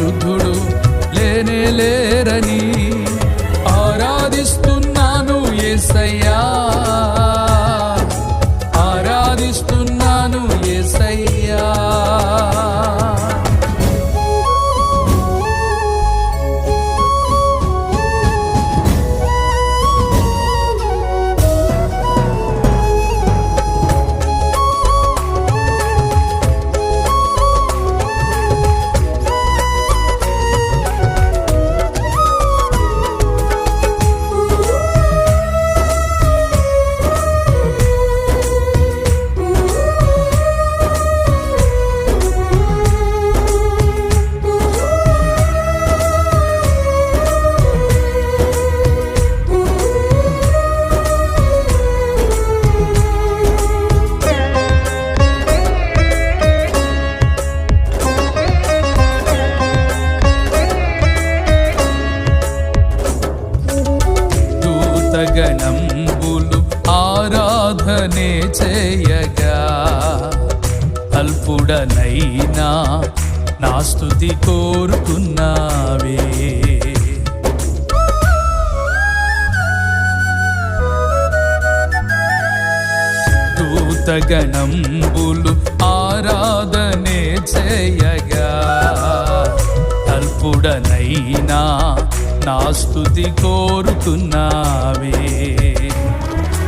పరిశుద్ధుడు లేనే లేరని ఆరాధిస్తున్నాను ఏసయ్యా. దూతగణంబులు ఆరాధనే చేయగా. అల్పుడనైనా నా స్థుతి కోరుకున్నావే దూతగణంబులు ఆరాధనే చేయగా. అల్పుడనైనా నా స్థుతి కోరుతున్నావే.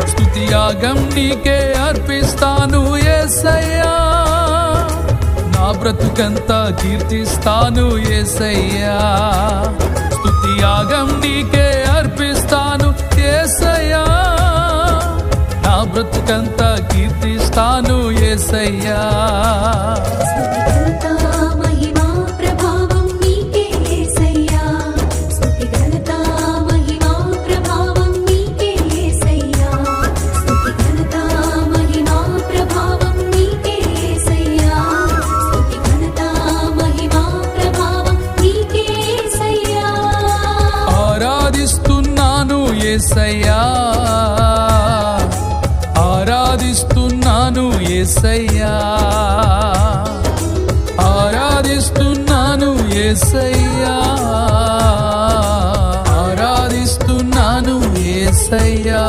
స్థుతియాగం నీకే అర్పిస్తాను ఏసయ్యా. నా బ్రతుకంతా కీర్తిస్తాను ఏసయ్యా. స్థుతియాగం నీకే అర్పిస్తాను ఏసయ్యా. నా బ్రతుకంతా కీర్తిస్తాను ఏసయ్యా. ఆరాధిస్తున్నాను ఏసయ్యా.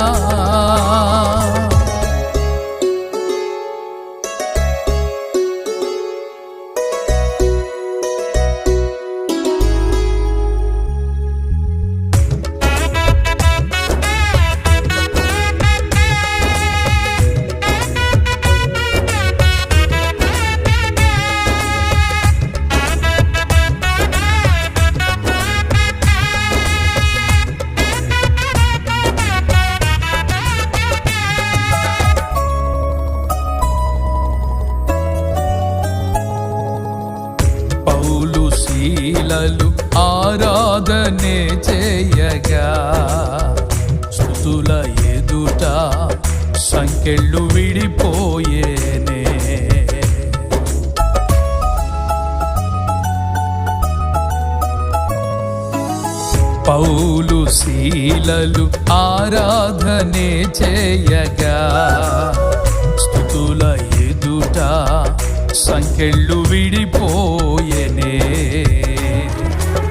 పౌలు శీలలు ఆరాధనే చేయగా. స్థుతుల ఎదుట సంఖ్యళ్ళు విడిపోయనే.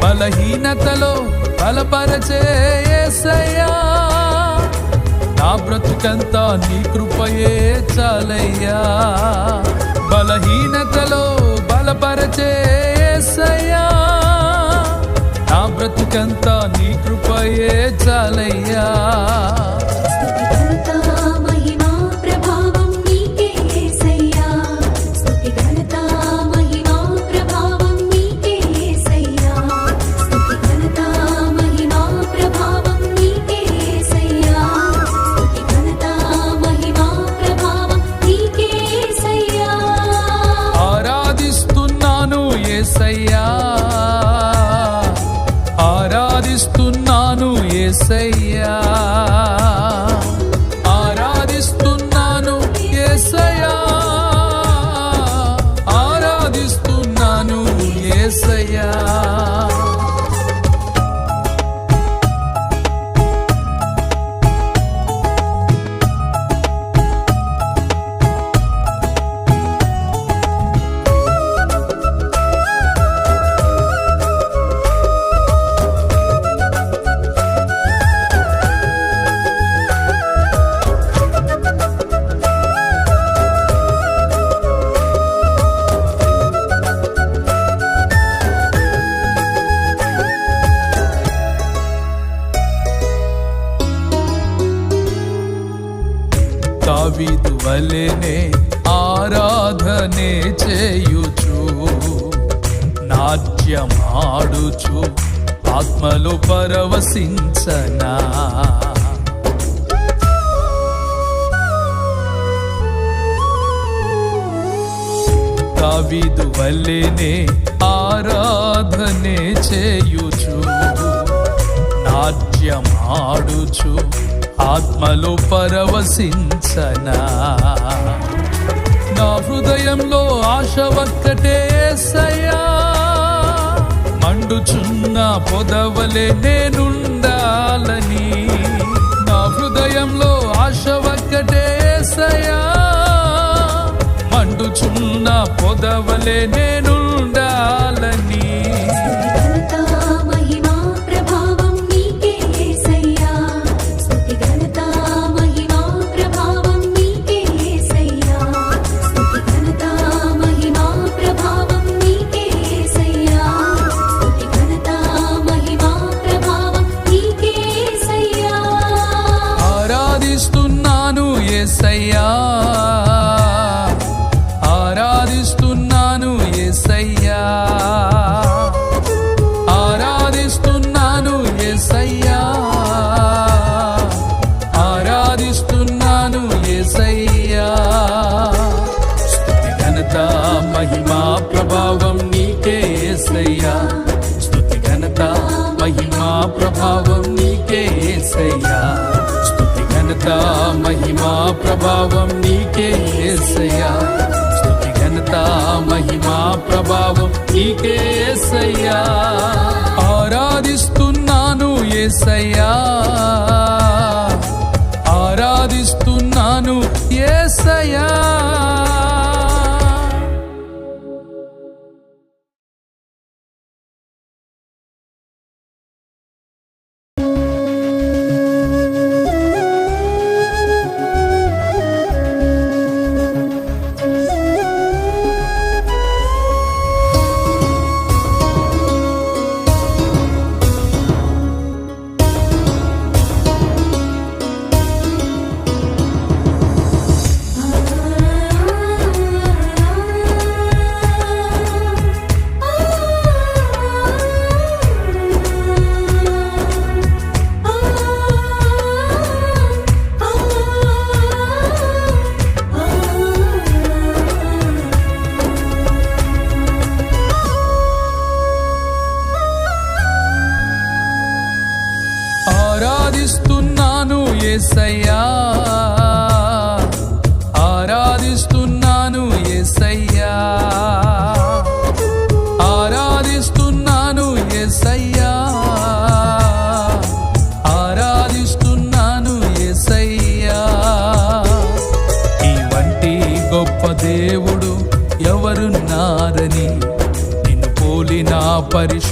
బలహీనతలో బలపరచేసయ్యా నా బ్రతుకంతా నీ కృపయే చాలయ్యా. బలహీనతలో బలపరచేసయ్యా బ్రతుకంతా నీ కృపయే చాలయ్యా. ఆరాధిస్తున్నాను ఏసయ్యా. ఆత్మలు పరవశించనా? దావీదు వల్లెనే ఆరాధనే చేయుచు నాట్యమాడుచు ఆత్మలో పరవశించనా? నా హృదయంలో ఆశ ఒక్కటే సయా. మండుచున్న పొదవలే నేనుండాలని. నా హృదయంలో ఆశ ఒక్కటే సయా. మండుచున్న పొదవలే నేనుండాలని. ప్రభావం నీకే యేసయ్యా స్థుతి ఘనత మహిమా ప్రభావం నీకే యేసయ్యా స్థుతి ఘనత మహిమా ప్రభావం నీకే యేసయ్యా ఆరాధిస్తున్నాను యేసయ్యా ఆరాధిస్తున్నాను యేసయ్యా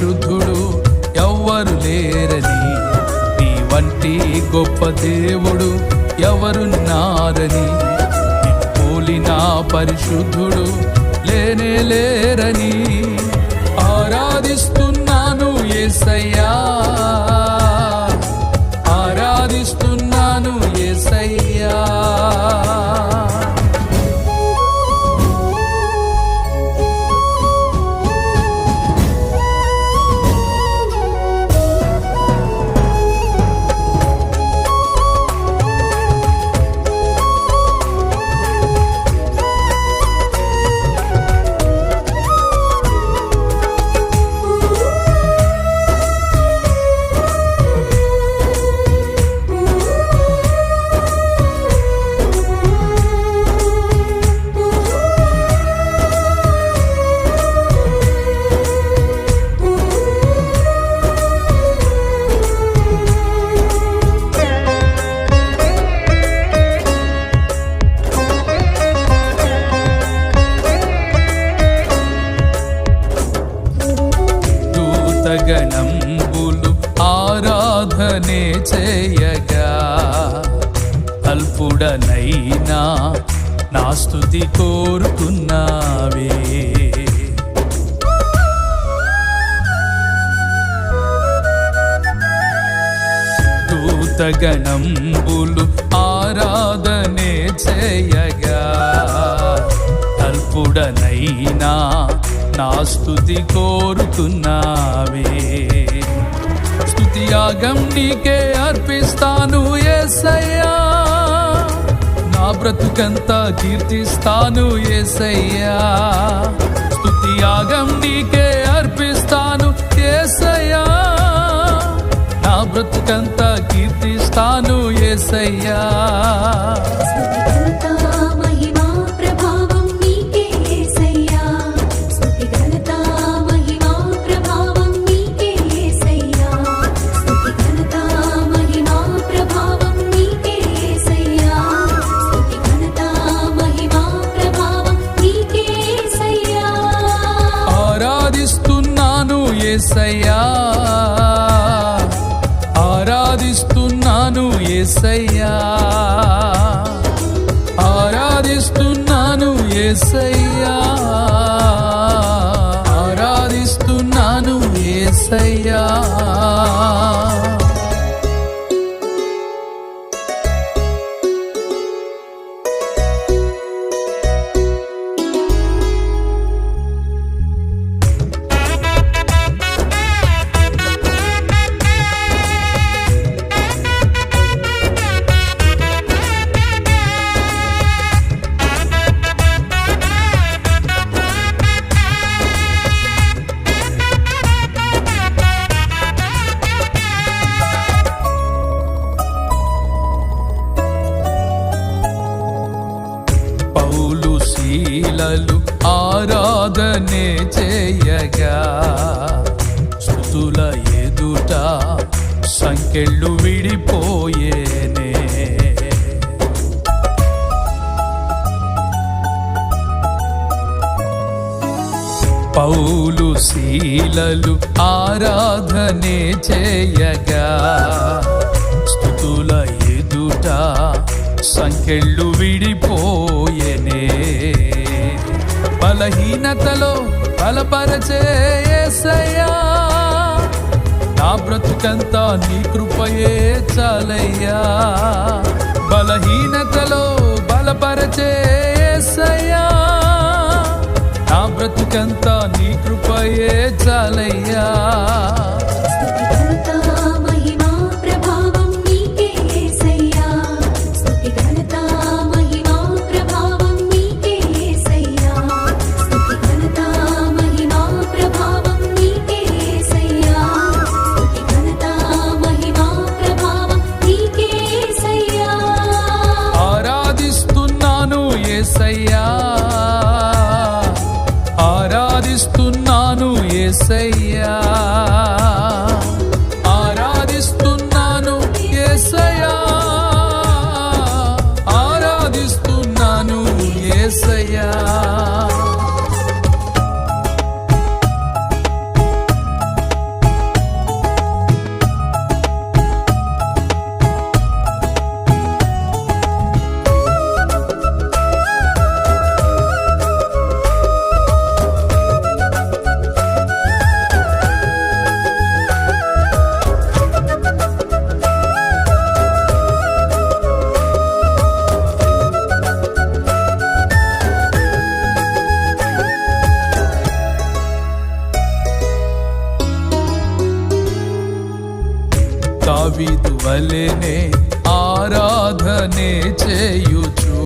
పరిశుద్ధుడు ఎవ్వరు లేరని. నీ వంటి గొప్ప దేవుడు ఎవరున్నారని. నిన్ను పోలిన పరిశుద్ధుడు లేనే లేరని. దూతగణంబులు ఆరాధనే చేయగా. అల్పుడనైనా నా స్థుతి కోరుకున్నావే. దూతగణంబులు ఆరాధనే చేయగా. అల్పుడనైనా నా స్తుతి కోరుకున్నావే స్తుతియాగం నీకే అర్పిస్తాను ఏసయ్యా. నా బ్రతుకంతా కీర్తిస్తాను యేసయ్యా స్తుతియాగం నీకే అర్పిస్తాను ఏసయ్యా. నా బ్రతుకంతా కీర్తిస్తాను ఏసయ్యా. Oh. పౌలు శీలలు ఆరాధనే చేయగా స్థుతుల ఎదుట సంఖ్యళ్ళు విడిపోయనే. బలహీనతలో బలపరచేసయ్యా నా బ్రతుకంతా నీ కృపయే చాలయ్యా. బలహీనతలో బలపరచేసయ్యా బ్రతుకంతా నీ కృపయే చాలయ్యా. స్తుతి